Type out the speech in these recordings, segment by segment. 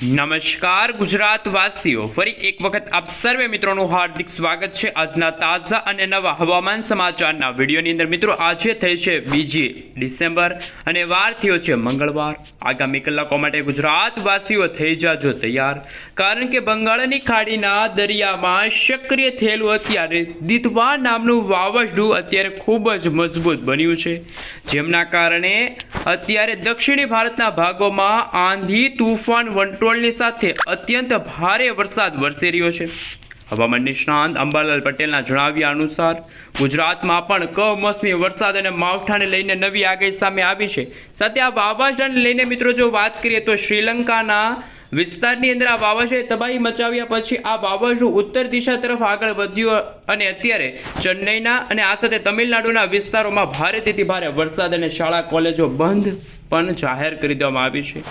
નમસ્કાર ગુજરાત વાસીઓ ફરી એક વખત આપ સર્વે મિત્રોનું હાર્દિક સ્વાગત છે. આજના તાજા અને નવા હવામાન સમાચારના વિડીયોની અંદર મિત્રો આજે થઈ છે બીજી ડિસેમ્બર અને વાર થયો છે મંગળવાર. આગામી કલાકો માટે ગુજરાત વાસીઓ થઈ જાજો તૈયાર. કારણ કે બંગાળની ખાડીના દરિયામાં સક્રિય થયેલું અત્યારે દિતવા નામનું વાવાઝોડું અત્યારે ખૂબ જ મજબૂત બન્યું છે. જેમના કારણે અત્યારે દક્ષિણી ભારતના ભાગોમાં આંધી, તુફાન વંટોળની સાથે અત્યંત ભારે વરસાદ વરસી રહ્યો છે. હવામાન નિષ્ણાંત અંબાલાલ પટેલના જણાવ્યા અનુસાર, ગુજરાતમાં પણ કમોસમી વરસાદ અને માવઠાને લઈને નવી આગાહી સામે આવી છે. સાથે આ વાવાઝોડાને લઈને મિત્રો, જો વાત કરીએ તો શ્રીલંકાના વિસ્તારની અંદર આ વાવાઝોડે તબાહી મચાવ્યા પછી આ વાવાઝોડું ઉત્તર દિશા તરફ આગળ વધ્યું અને અત્યારે ચેન્નઈના અને આ સાથે તમિલનાડુના વિસ્તારોમાં ભારેથી ભારે વરસાદ અને શાળા, કોલેજો બંધ પણ જાહેર કરી દેવામાં આવી છે.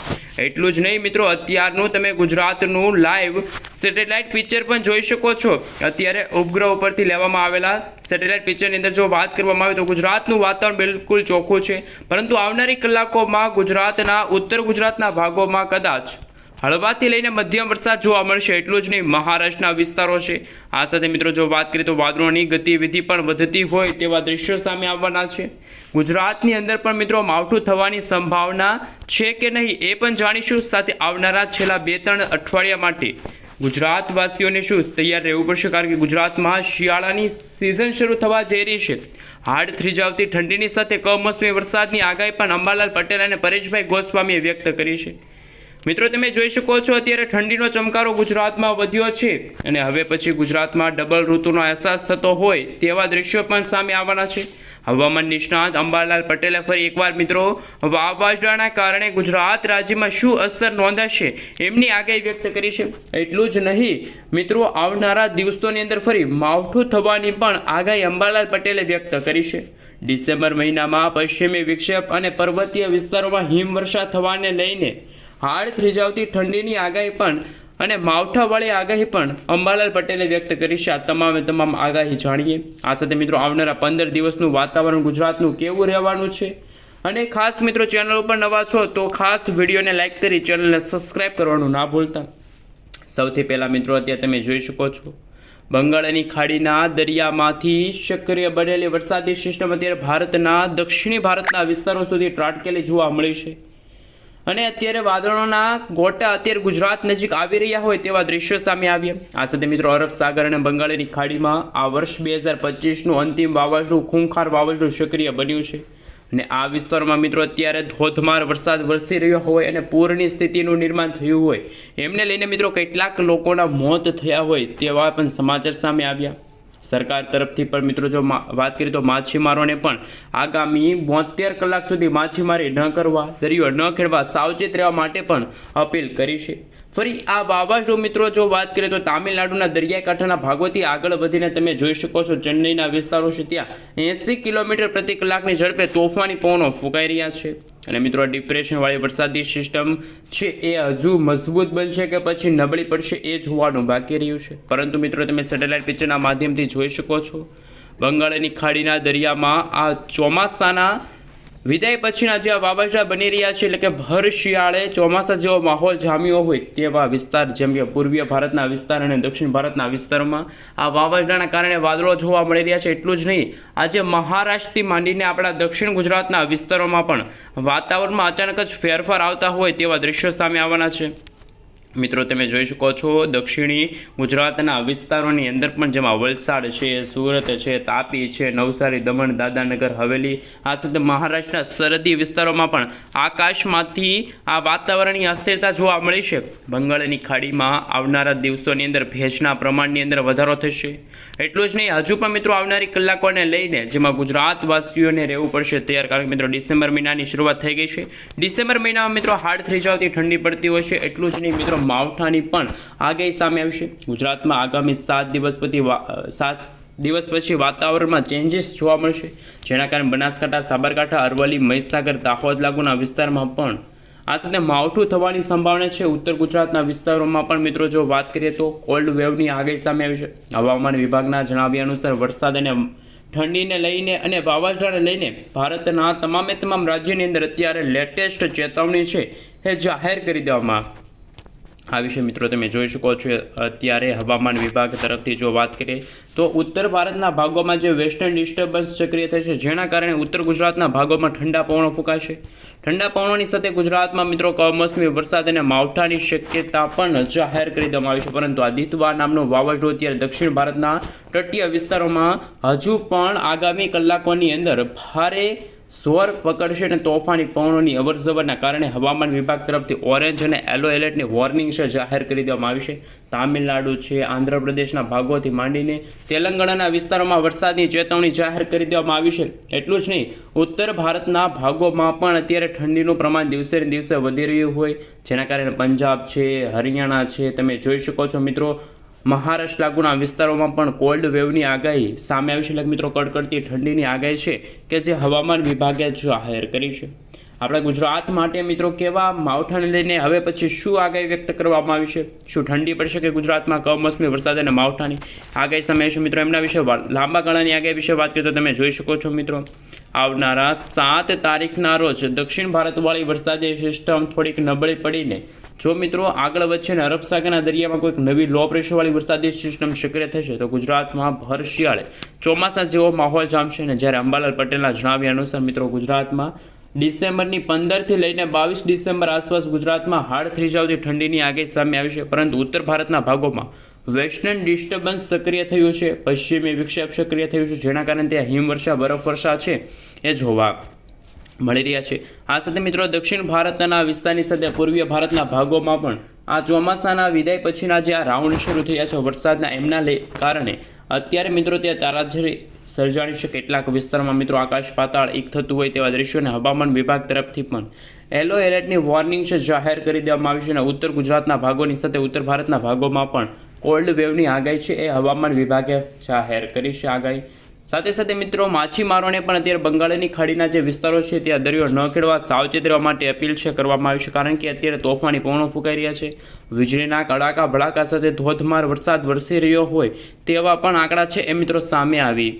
એટલું જ નહીં મિત્રો, અત્યારનું તમે ગુજરાતનું લાઈવ સેટેલાઇટ પિક્ચર પણ જોઈ શકો છો. અત્યારે ઉપગ્રહ ઉપરથી લેવામાં આવેલા સેટેલાઇટ પિક્ચરની અંદર જો વાત કરવામાં આવે તો ગુજરાતનું વાતાવરણ બિલકુલ ચોખ્ખું છે. પરંતુ આવનારી કલાકોમાં ગુજરાતના, ઉત્તર ગુજરાતના ભાગોમાં કદાચ હળવાથી લઈને મધ્યમ વરસાદ જોવા મળશે, એટલું જ નહીં, મહારાષ્ટ્રના વિસ્તારો છે. આ સાથે મિત્રો જો વાત કરીએ તો વાદળોની ગતિવિધિ પણ વધતી હોય તેવા દ્રશ્યો સામે આવવાના છે. ગુજરાતની અંદર પણ મિત્રો માવઠું થવાની સંભાવના છે કે નહીં એ પણ જાણીશું. સાથે આવનારા છેલ્લા બે ત્રણ અઠવાડિયા માટે ગુજરાતવાસીઓને શું તૈયાર રહેવું પડશે? કારણ કે ગુજરાતમાં શિયાળાની સિઝન શરૂ થવા જઈ રહી છે. હાડ થ્રીજાવતી ઠંડીની સાથે કમોસમી વરસાદની આગાહી પણ અંબાલાલ પટેલ અને પરેશભાઈ ગોસ્વામીએ વ્યક્ત કરી છે. મિત્રો, તમે જોઈ શકો છો, અત્યારે ઠંડીનો ચમકારો ગુજરાતમાં વધ્યો છે અને હવે પછી ગુજરાતમાં ડબલ ઋતુનો અહેસાસ થતો હોય તેવા દ્રશ્યો પણ સામે આવવાના છે. હવામાન નિષ્ણાત અંબાલાલ પટેલે ફરી એકવાર મિત્રો, વાવાઝોડાના કારણે ગુજરાત રાજ્યમાં શું અસર નોંધાશે એમની આગાહી વ્યક્ત કરી છે. એટલું જ નહીં, મિત્રો, આવનારા દિવસોની અંદર ફરી માવઠું થવાની પણ આગાહી અંબાલાલ પટેલે વ્યક્ત કરી છે. ડિસેમ્બર મહિનામાં પશ્ચિમી વિક્ષેપ અને પર્વતીય વિસ્તારોમાં હિમવર્ષા થવાને લઈને હાડ થ્રીજાવતી ઠંડીની આગાહી પણ અને માવઠાવાળી આગાહી પણ અંબાલાલ પટેલે વ્યક્ત કરી છે. આ તમામે તમામ આગાહી જાણીએ. આ સાથે મિત્રો આવનારા પંદર દિવસનું વાતાવરણ ગુજરાતનું કેવું રહેવાનું છે? અને ખાસ મિત્રો ચેનલ ઉપર નવા છો તો ખાસ વિડીયોને લાઇક કરી ચેનલને સબસ્ક્રાઇબ કરવાનું ના ભૂલતા. સૌથી પહેલાં મિત્રો અત્યારે તમે જોઈ શકો છો. બંગાળની ખાડીના દરિયામાંથી સક્રિય બનેલી વરસાદી સિસ્ટમ અત્યારે ભારતના દક્ષિણી ભારતના વિસ્તારો સુધી ત્રાટકેલી જોવા મળી છે. અને અત્યારે વાદળોના ગોટા અત્યારે ગુજરાત નજીક આવી રહ્યા હોય તેવા દ્રશ્યો સામે આવ્યા. આ સાથે મિત્રો અરબ સાગર અને બંગાળની ખાડીમાં આ વર્ષ બે હજાર પચીસનું અંતિમ વાવાઝોડું, ખૂંખાર વાવાઝોડું સક્રિય બન્યું છે. અને આ વિસ્તારમાં મિત્રો અત્યારે ધોધમાર વરસાદ વરસી રહ્યો હોય અને પૂરની સ્થિતિનું નિર્માણ થયું હોય. એમને લઈને મિત્રો કેટલાક લોકોના મોત થયા હોય તેવા પણ સમાચાર સામે આવ્યા. સરકાર તરફથી પણ મિત્રો જો વાત કરીએ તો માછીમારોને પણ આગામી બોતેર કલાક સુધી માછીમારી ન કરવા, દરિયો ન ખેડવા સાવચેત રહેવા માટે પણ અપીલ કરી છે. ફરી આ વાવાઝોડું મિત્રો, જો વાત કરીએ તો તામિલનાડુના દરિયાકાંઠાના ભાગોથી આગળ વધીને તમે જોઈ શકો છો ચેન્નઈના વિસ્તારો છે ત્યાં એંસી કિલોમીટર પ્રતિ કલાકની ઝડપે તોફાની પવનો ફૂંકાઈ રહ્યા છે. અને મિત્રો ડિપ્રેશનવાળી વરસાદી સિસ્ટમ છે એ હજુ મજબૂત બનશે કે પછી નબળી પડશે એ જોવાનું બાકી રહ્યું છે. પરંતુ મિત્રો, તમે સેટેલાઇટ પિક્ચરના માધ્યમથી જોઈ શકો છો. બંગાળની ખાડીના દરિયામાં આ ચોમાસાના વિદાય પછીના જે વાવાઝોડા બની રહ્યા છે, એટલે કે ભર શિયાળે ચોમાસા જેવો માહોલ જામ્યો હોય તેવા વિસ્તાર, જેમ કે પૂર્વીય ભારતના વિસ્તાર અને દક્ષિણ ભારતના વિસ્તારોમાં આ વાવાઝોડાના કારણે વાદળો જોવા મળી રહ્યા છે. એટલું જ નહીં, આજે મહારાષ્ટ્રથી માંડીને આપણા દક્ષિણ ગુજરાતના વિસ્તારોમાં પણ વાતાવરણમાં અચાનક જ ફેરફાર આવતા હોય તેવા દ્રશ્યો સામે આવવાના છે. મિત્રો, તમે જોઈ શકો છો, દક્ષિણી ગુજરાતના વિસ્તારોની અંદર પણ જેમાં વલસાડ છે, સુરત છે, તાપી છે, નવસારી, દમણ દાદાનગર હવેલી, આ સાથે મહારાષ્ટ્રના સરહદી વિસ્તારોમાં પણ આકાશમાંથી આ વાતાવરણની અસ્થિરતા જોવા મળી છે. બંગાળની ખાડીમાં આવનારા દિવસોની અંદર ભેજના પ્રમાણની અંદર વધારો થશે. એટલું જ નહીં, હજુ પણ મિત્રો આવનારી કલાકોને લઈને જેમાં ગુજરાતવાસીઓને રહેવું પડશે તૈયાર. કારણ કે મિત્રો, ડિસેમ્બર મહિનાની શરૂઆત થઈ ગઈ છે. ડિસેમ્બર મહિનામાં મિત્રો હાડ થઈ જવાથી ઠંડી પડતી હોય છે. એટલું જ નહીં, મિત્રો માવઠાની પણ આગાહી સામે આવશે ગુજરાતમાં આગામી સાત દિવસ પછી સાત દિવસ પછી વાતાવરણમાં ચેન્જીસ જોવા મળશે. જેના કારણે બનાસકાંઠા, સાબરકાંઠા, અરવલ્લી, મહીસાગર, દાહોદ લાગુના વિસ્તારમાં પણ આ સાથે માવઠું થવાની સંભાવના છે. ઉત્તર ગુજરાતના વિસ્તારોમાં પણ મિત્રો જો વાત કરીએ તો કોલ્ડ વેવની આગાહી સામે આવી છે. હવામાન વિભાગના જણાવ્યા અનુસાર વરસાદ અને ઠંડીને લઈને અને વાવાઝોડાને લઈને ભારતના તમામે તમામ રાજ્યની અંદર અત્યારે લેટેસ્ટ ચેતવણી છે એ જાહેર કરી દેવામાં આ વિશે મિત્રો તમે જોઈ શકો છો. અત્યારે હવામાન વિભાગ તરફથી જો વાત કરીએ, તો ઉત્તર ભારતના ભાગોમાં જે વેસ્ટર્ન ડિસ્ટર્બન્સ સક્રિય થશે જેના કારણે ઉત્તર ગુજરાતના ભાગોમાં ઠંડા પવનો ફૂંકાશે. ઠંડા પવનોની સાથે ગુજરાતમાં મિત્રો કમોસમી વરસાદ અને માવઠાની શક્યતા પણ જાહેર કરી દેવામાં આવી છે. પરંતુ આદિત્યવા નામનું વાવાઝોડું અત્યારે દક્ષિણ ભારતના તટીય વિસ્તારોમાં હજુ પણ આગામી કલાકોની અંદર ભારે જોર પકડશે અને તોફાની પવનોની અવરજવરના કારણે હવામાન વિભાગ તરફથી ઓરેન્જ અને યલો એલર્ટની વોર્નિંગ છે જાહેર કરી દેવામાં આવી છે. તામિલનાડુ છે, આંધ્રપ્રદેશના ભાગોથી માંડીને તેલંગાણાના વિસ્તારોમાં વરસાદની ચેતવણી જાહેર કરી દેવામાં આવી છે. એટલું જ નહીં, ઉત્તર ભારતના ભાગોમાં પણ અત્યારે ઠંડીનું પ્રમાણ દિવસે દિવસે વધી રહ્યું હોય. જેના કારણે પંજાબ છે, હરિયાણા છે, તમે જોઈ શકો છો મિત્રો મહારાષ્ટ્ર લાગુના વિસ્તારોમાં પણ કોલ્ડ વેવની આગાહી સામે આવી છે. એટલે મિત્રો, કડકડતી ઠંડીની આગાહી છે કે જે હવામાન વિભાગે જાહેર કરી છે. આપણા ગુજરાત માટે મિત્રો, કેવા માવઠાને લઈને હવે પછી શું આગાહી વ્યક્ત કરવામાં આવી છે? શું ઠંડી પડશે કે ગુજરાતમાં કમોસમી વરસાદ અને માવઠાની આગાહી સામે છે? મિત્રો, એમના વિશે લાંબા ગાળાની આગાહી વિશે વાત કરીએ તો તમે જોઈ શકો છો, મિત્રો. આવનારા સાત તારીખના રોજ દક્ષિણ ભારતવાળી વરસાદી સિસ્ટમ થોડીક નબળી પડીને, જો મિત્રો આગળ વધશે ને અરબ સાગરના દરિયામાં કોઈક નવી લો પ્રેશરવાળી વરસાદી સિસ્ટમ સક્રિય થશે, તો ગુજરાતમાં ભર શિયાળે ચોમાસા જેવો માહોલ જામશે ને જ્યારે અંબાલાલ પટેલના જણાવ્યા અનુસાર મિત્રો ગુજરાતમાં ડિસેમ્બરની પંદરથી લઈને બાવીસ ડિસેમ્બર આસપાસ ગુજરાતમાં હાડ થ્રીજાવતી ઠંડીની આગાહી સામે આવી છે, પરંતુ ઉત્તર ભારતના ભાગોમાં વેસ્ટર્ન ડિસ્ટર્બન્સ સક્રિય થયું છે, પશ્ચિમી વિક્ષેપ સક્રિય થયું છે, જેના કારણે ત્યાં હિમવર્ષા બરફવર્ષા છે, એ જોવા મળી રહ્યા છે. આ સાથે મિત્રો, દક્ષિણ ભારતના વિસ્તારની સાથે પૂર્વીય ભારતના ભાગોમાં પણ આ ચોમાસાના વિદાય પછીના જે આ રાઉન્ડ શરૂ થયા છે, વરસાદના એમના કારણે અત્યારે મિત્રો, ત્યાં તારાજરી સર્જાણી છે. કેટલાક વિસ્તારોમાં મિત્રો આકાશ પાતાળ એક થતું હોય તેવા દ્રશ્યોને હવામાન વિભાગ તરફથી પણ. યલો એલર્ટની વોર્નિંગ છે જાહેર કરી દેવામાં આવી છે અને ઉત્તર ગુજરાતના ભાગોની સાથે ઉત્તર ભારતના ભાગોમાં પણ કોલ્ડ વેવની આગાહી છે. એ હવામાન વિભાગે જાહેર કરી છે આગાહી. સાથે સાથે મિત્રો માછીમારોને પણ અત્યારે બંગાળની ખાડીના જે વિસ્તારો છે ત્યાં દરિયો ન ખેડવા સાવચેત રહેવા માટે અપીલ છે કરવામાં આવી છે. કારણ કે અત્યારે તોફાની પવનો ફૂંકાઈ રહ્યા છે. વીજળીના કડાકા ભડાકા સાથે ધોધમાર વરસાદ વરસી રહ્યો હોય તેવા પણ આંકડા છે. એ મિત્રો સામે આવી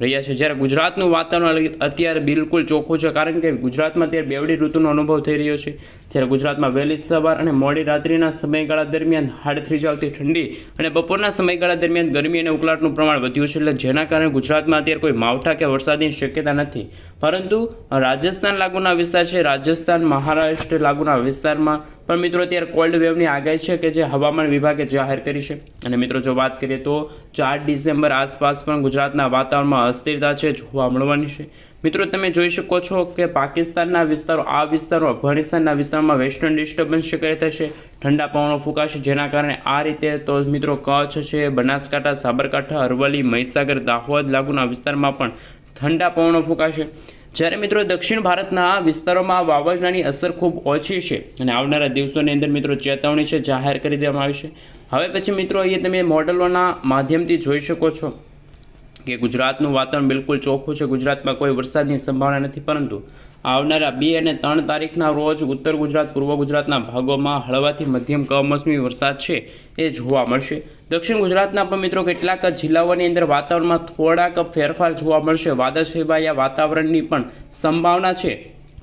રહ્યા છે. જ્યારે ગુજરાતનું વાતાવરણ અત્યારે બિલકુલ ચોખ્ખું છે, કારણ કે ગુજરાતમાં અત્યારે બેવડી ઋતુનો અનુભવ થઈ રહ્યો છે. જ્યારે ગુજરાતમાં વહેલી સવાર અને મોડી રાત્રિના સમયગાળા દરમિયાન હાડ થ્રીજાવતી ઠંડી અને બપોરના સમયગાળા દરમિયાન ગરમી અને ઉકળાટનું પ્રમાણ વધ્યું છે, એટલે જેના કારણે ગુજરાતમાં અત્યારે કોઈ માવઠા કે વરસાદની શક્યતા નથી. પરંતુ રાજસ્થાન લાગુના વિસ્તાર છે. રાજસ્થાન, મહારાષ્ટ્ર લાગુના વિસ્તારમાં પણ મિત્રો, અત્યારે કોલ્ડ વેવની આગાહી છે કે જે હવામાન વિભાગે જાહેર કરી છે. અને મિત્રો, જો વાત કરીએ તો ચાર ડિસેમ્બર આસપાસ પણ ગુજરાતના વાતાવરણમાં અસ્થિરતા છે, જોવા મળવાની છે. મિત્રો, તમે જોઈ શકો છો કે પાકિસ્તાનના વિસ્તારો, આ વિસ્તારો અફઘાનિસ્તાનના વિસ્તારમાં વેસ્ટર્ન ડિસ્ટર્બન્સ શક્ય થશે ઠંડા પવનો ફૂંકાશે, જેના કારણે આ રીતે તો મિત્રો, કચ્છ છે, બનાસકાંઠા, સાબરકાંઠા, અરવલ્લી, મહીસાગર, દાહોદ લાગુના વિસ્તારમાં પણ ઠંડા પવનો ફૂંકાશે. જ્યારે મિત્રો દક્ષિણ ભારતના વિસ્તારોમાં વાવાઝોડાની અસર ખૂબ ઓછી છે અને આવનારા દિવસોની અંદર મિત્રો ચેતવણી છે, જાહેર કરી દેવામાં આવી છે. હવે પછી મિત્રો અહીંયા તમે મોડલોના માધ્યમથી જોઈ શકો છો કે ગુજરાતનું વાતાવરણ બિલકુલ ચોખ્ખું છે. ગુજરાતમાં કોઈ વરસાદની સંભાવના નથી, પરંતુ આવનારા બે અને ત્રણ તારીખના રોજ ઉત્તર ગુજરાત, પૂર્વ ગુજરાતના ભાગોમાં હળવાથી મધ્યમ કમોસમી વરસાદ છે એ જોવા મળશે. દક્ષિણ ગુજરાતના પણ મિત્રો કેટલાક જિલ્લાઓની અંદર વાતાવરણમાં થોડાક ફેરફાર જોવા મળશે. વાદળછાયા વાતાવરણની પણ સંભાવના છે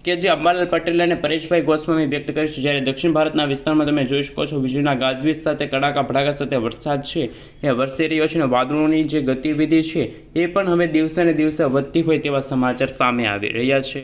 કે જે અંબાલાલ પટેલ અને પરેશભાઈ ગોસ્વામી વ્યક્ત કરી છે. જ્યારે દક્ષિણ ભારતના વિસ્તારમાં તમે જોઈ શકો છો, વીજળીના ગાજવીજ સાથે, કડાકા ભડાકા સાથે વરસાદ છે. એ વરસી રહ્યો છે અને વાદળોની જે ગતિવિધિ છે એ પણ હવે દિવસે ને દિવસે વધતી હોય તેવા સમાચાર સામે આવી રહ્યા છે.